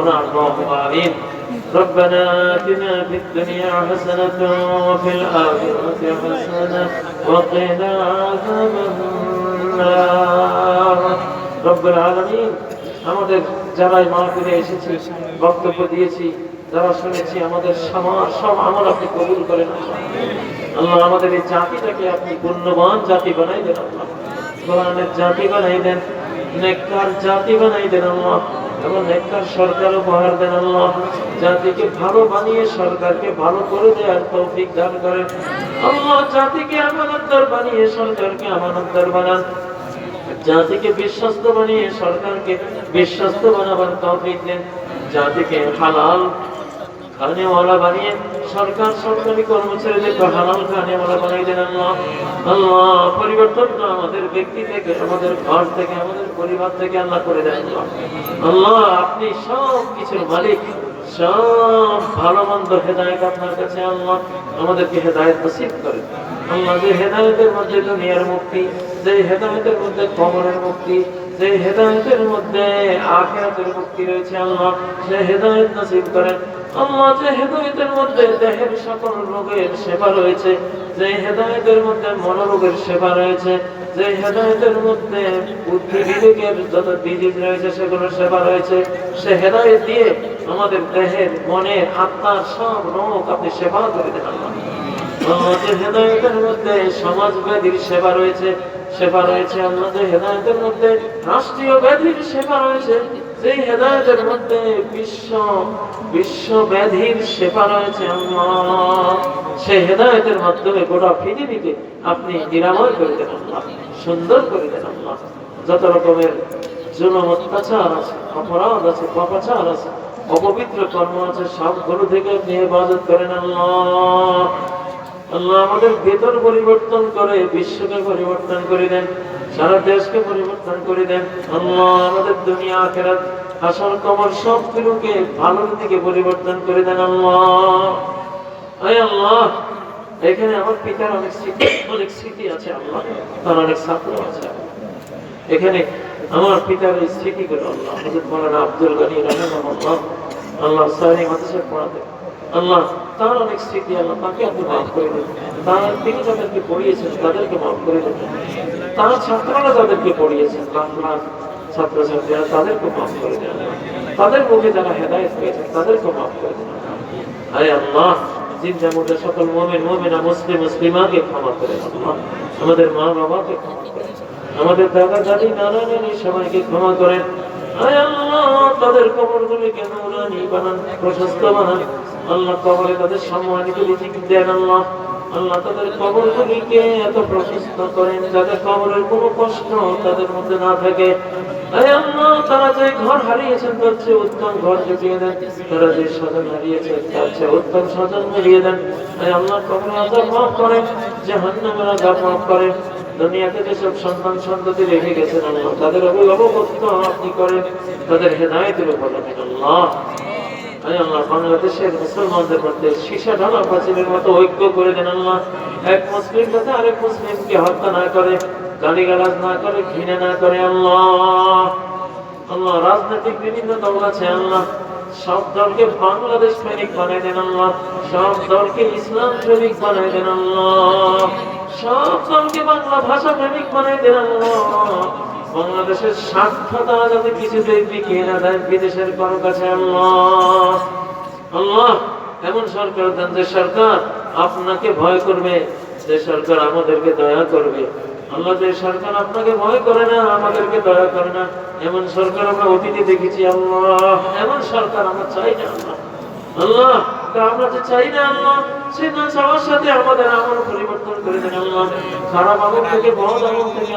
ربنا اللهم آمين ربنا آتنا في الدنيا حسنة وفي الآخرة حسنة وقنا عذاب النار رب العالمين আমাদের যারাই মাহফিলে এসেছি বক্তব্য দিয়েছি যারা শুনেছি আমাদের সমাজ সব আমল আপনি কবুল করেন আল্লাহ। আল্লাহ আমাদের এই জাতিটাকে আপনি পুণ্যবান জাতি বানাই দেন আল্লাহ কোরআনের জাতি বানাই দেন নেককার জাতি বানাই দেন আল্লাহ এবং একটা সরকার উপহার দেন আল্লাহ। জাতিকে ভালো বানিয়ে সরকারকে ভালো করে দেওয়ার তৌফিক দান করেন। আল্লাহ জাতিকে আমানতদার বানিয়ে সরকারকে আমানতদার বানান। জাতিকে বিশ্বস্ত বানিয়ে সরকারকে বিশ্বস্ত বানাবার তৌফিক দেন। জাতিকে হালাল বানিয়ে সরকার, সরকারি বানিয়ে দেন আমাদের ব্যক্তি থেকে, আমাদের ঘর থেকে, আমাদের পরিবার থেকে করে আপনি সব কিছুর মালিক, সব ভালো মন্দ হেদায়ত আপনার কাছে আল্লাহ, আমাদেরকে হেদায়ত নসিব করেন। আল্লাহ, যে হেদায়তের মধ্যে দুনিয়ার মুক্তি, যে হেদায়তের মধ্যে কবরের মুক্তি, যে হেদায়তের মধ্যে আখেরাতের মুক্তি রয়েছে আল্লাহ, সে হেদায়ত নসিব করেন। আল্লাহ যে হেদায়তের মধ্যে দেহের সকল রোগের সেবা রয়েছে, যে হেদায়তের মধ্যে মনোরোগের সেবা রয়েছে, যে হেদায়তের মধ্যে বুদ্ধি বিবেকের যত ডিজিজ রয়েছে, সেগুলোর সেবা রয়েছে, সে হেদায়ত দিয়ে আমাদের দেহের, মনের, আত্মার সব রোগ আপনি সেবা করে দেন আল্লাহ। আমাদের হেদায়তের মধ্যে সমাজ ব্যাধির সেবা রয়েছে সেবা রয়েছে আমাদের হেদায়তের মধ্যে রাষ্ট্রীয় ব্যাধির সেবা রয়েছে যে হেদায়তের মধ্যে বিশ্ব বিশ্ব ব্যাধির সেবা রয়েছে সেই হেদায়তের মাধ্যমে গোটা পৃথিবীকে আপনি নিরাময় করে দেন সুন্দর করে দেন যত রকমের জুলুম, অত্যাচার আছে, অপরাধ আছে, পাপাচার আছে, অপবিত্র কর্ম আছে সব সবগুলো থেকে আপনি হেফাজত করেন আল্লাহ। আল্লাহ আমাদের বেতন পরিবর্তন করে, বিশ্বকে পরিবর্তন করে দেন, সারা দেশকে পরিবর্তন করে দেন। আল্লাহ আমাদের দুনিয়া, আখেরাত কবর সব কিছুকে ভালোর দিকে পরিবর্তন করে দেন আল্লাহ। আয় আল্লাহ, এখানে আমার পিতার অনেক স্মৃতি অনেক স্মৃতি আছে আল্লাহ, তার অনেক ছাত্র আছে। এখানে আমার পিতার এই স্মৃতিগুলো আল্লাহ মাওলানা আব্দুল গনি রাহিমাহুল্লাহ, আল্লাহ মাদ্রাসা পড়াতে আল্লাহ, তার অনেক স্মৃতি আল্লাহ তাকে আপনি মাফ করে দেন। তার, তিনি যাদেরকে পড়িয়েছেন, তাদেরকে মাফ করে দেন। তার ছাত্ররা যাদেরকে পড়িয়েছেন, বাংলা ছাত্রছাত্রীরা তাদেরকে মাফ করে দেন। তাদের মুখে যারা হেদায়ত পেয়েছেন তাদেরকে মাফ করে দেন। আয় আল্লাহ জিন্দা মুখে সকল মোমেন, মোমেনা, মুসলিম, মুসলিমাকে ক্ষমা করে আল্লাহ আমাদের মা বাবাকে ক্ষমা করে আমাদের দাদা দাদি নানা নানি সবাইকে ক্ষমা করেন তাদের কবরগুলিকে বানান? প্রশস্ত বানান। আল্লাহ কবরে তারা যে ঘর হারিয়েছেন তার চেয়ে উত্তম ঘর জুটিয়ে দেন। তারা যে স্বজন হারিয়েছেন তার চেয়ে উত্তম স্বজন মিলিয়ে দেন। আল্লাহ, কবরে আজাব মাফ করেন, জাহান্নামের আজাব মাফ করেন। দুনিয়াতে যেসব সন্তান সন্ততি রেখে গেছেন আল্লাহ, তাদের অভিভাবকত্ব আপনি করেন? তাদের হেদায়তের মতো ঐক্য করে দেন এক মুসলিম মুসলিমকে হত্যা না করে, গালিগালাজ না করে না করে আল্লাহ, রাজনৈতিক বিভিন্ন দল আছে, আল্লাহ। সব দলকে বাংলাদেশ প্রেমিক বানাই দেন আল্লাহ। সব দলকে ইসলাম প্রেমিক বানাই দেন আল্লাহ। সব দলকে বাংলা ভাষা প্রেমিক বানাই দেন আল্লাহ। বাংলাদেশের স্বার্থতা যাতে কিছুতেই বিকিয়ে না দেয় বিদেশের কারও কাছে আল্লাহ। আল্লাহ, এমন সরকার দেন যে সরকার আপনাকে ভয় করবে, যে সরকার আমাদেরকে দয়া করবে। সরকার সরকার সরকার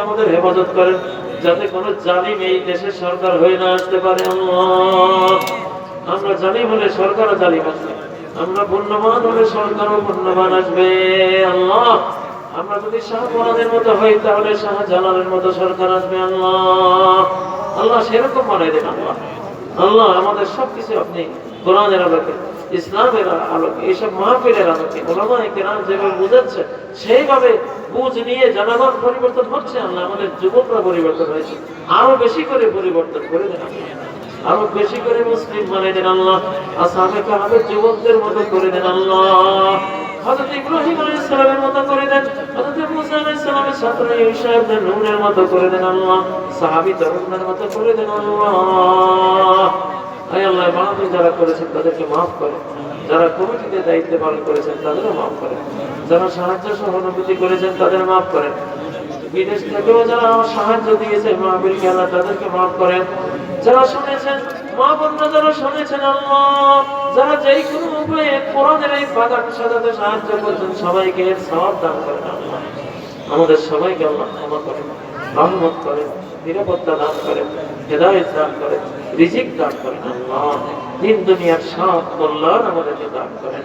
আমাদের হেফাজত করেন, যাতে কোনো জালিম এই দেশের সরকার হয়ে না আসতে পারে আমরা জানি বলে সরকারও জালিম আমরা পুণ্যবান হলে সরকারও পুণ্যবান আসবে, আল্লাহ। আমরা যদি মতো হই, তাহলে শাহ জালালের মতো সরকার আসবে আল্লাহ। আল্লাহ সেরকম দেন আল্লাহ। আল্লাহ আমাদের সবকিছু আপনি কোরআনের আলোকে, ইসলামের আলোকে, এইসব মাহফিলের আলোকে যেভাবে বুঝাচ্ছে, সেইভাবে বুঝ নিয়ে জনগণ পরিবর্তন হচ্ছে আল্লাহ। আমাদের যুবকরা পরিবর্তন হয়েছে। আরও বেশি করে পরিবর্তন করে দেন আরও বেশি করে মুসলিম বানিয়ে দেন আল্লাহ। আসামে যুবকদের মতো করে দেন আল্লাহ। হযরত ইব্রাহিম আলাইহিস সালামের মতো করে দেন, হযরত মুসা আলাইহিস সালামের ছাত্র ঈসা ইবনে নূনের মতো করে দেন আল্লাহ, সাহাবী তরুণদের মতো করে দেন আল্লাহ। হে আল্লাহ মাহফিল যারা করেছেন তাদেরকে মাফ করে যারা কমিটিতে দায়িত্ব পালন করেছেন তাদেরও মাফ করে যারা সাহায্য সহানুভূতি করেছেন তাদের মাফ করেন। বিদেশ থেকেও যারা আমার সাহায্য দিয়েছে মাহবিল খেলা, তাদেরকে মাফ করেন। যারা শুনেছেন, মা বোনরা যারা শুনেছেন, আল্লাহ, যারা যেই কোনো উপায়ে কোরআনের এই বাগান সাজাতে সাহায্য করছেন, সবাইকে এর দান করেন আল্লাহ। আমাদের সবাইকে আল্লাহ ক্ষমা করেন, রহমত করেন, নিরাপত্তা দান করেন, হেদায়ত দান করেন, রিজিক দান করেন আল্লাহ। দিন দুনিয়ার সব কল্যাণ আমাদেরকে দান করেন।